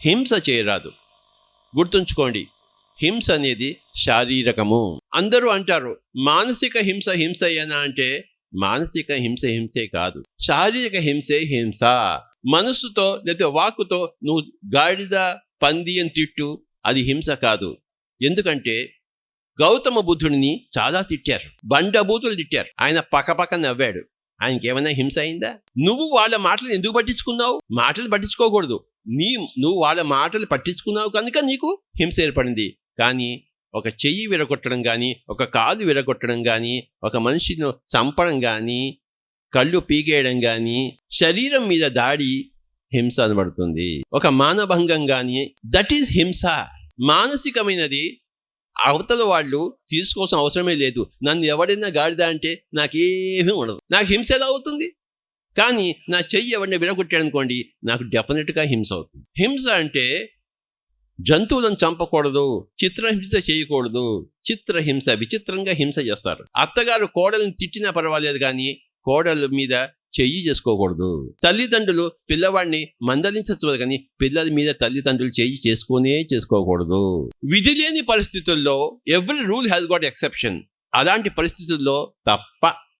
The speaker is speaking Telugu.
హింస చేయరాదు. గుర్తుంచుకోండి హింస అనేది శారీరకము. అందరూ అంటారు మానసిక హింస హింస ఏనా అంటే మానసిక హింస హింసే కాదు. శారీరక హింసే హింస. మనస్సుతో లేకపోతే వాక్కుతో నువ్వు గాడిద పంది అని తిట్టు అది హింస కాదు. ఎందుకంటే గౌతమ బుద్ధుడిని చాలా తిట్టారు. బండబూతులు తిట్టారు. ఆయన పక్కపక్క నవ్వాడు. ఆయనకి ఏమైనా హింస అయిందా? నువ్వు వాళ్ళ మాటలు ఎందుకు పట్టించుకున్నావు? మాటలు పట్టించుకోకూడదు. నీ నువ్వు వాళ్ళ మాటలు పట్టించుకున్నావు కనుక నీకు హింస ఏర్పడింది. కానీ ఒక చెయ్యి విరగొట్టడం కానీ ఒక కాలు విరగొట్టడం కానీ ఒక మనిషిని చంపడం కానీ కళ్ళు పీకేయడం కానీ శరీరం మీద దాడి హింస అనబడుతుంది. ఒక మానభంగం కానీ దట్ ఈస్ హింస. మానసికమైనది అవతల వాళ్ళు తీసుకోవాల్సిన అవసరమే లేదు. నన్ను ఎవడైనా గాడిదా అంటే నాకేమీ ఉండదు. నాకు హింస ఎలా అవుతుంది? కానీ నా చెయ్యి ఎవరిని విరగొట్టాడు అనుకోండి నాకు డెఫినెట్గా హింస అవుతుంది. హింస అంటే జంతువులను చంపకూడదు చిత్రహింస చేయకూడదు చిత్రహింస విచిత్రంగా హింస చేస్తారు. అత్తగారు కోడలను తిట్టినా పర్వాలేదు కానీ కోడల మీద చెయ్యి చేసుకోకూడదు. తల్లిదండ్రులు పిల్లవాడిని మందలించవచ్చు కానీ పిల్లల మీద తల్లిదండ్రులు చెయ్యి చేసుకునే చేసుకోకూడదు. విధి లేని పరిస్థితుల్లో every rule has got exception. అలాంటి పరిస్థితుల్లో తప్ప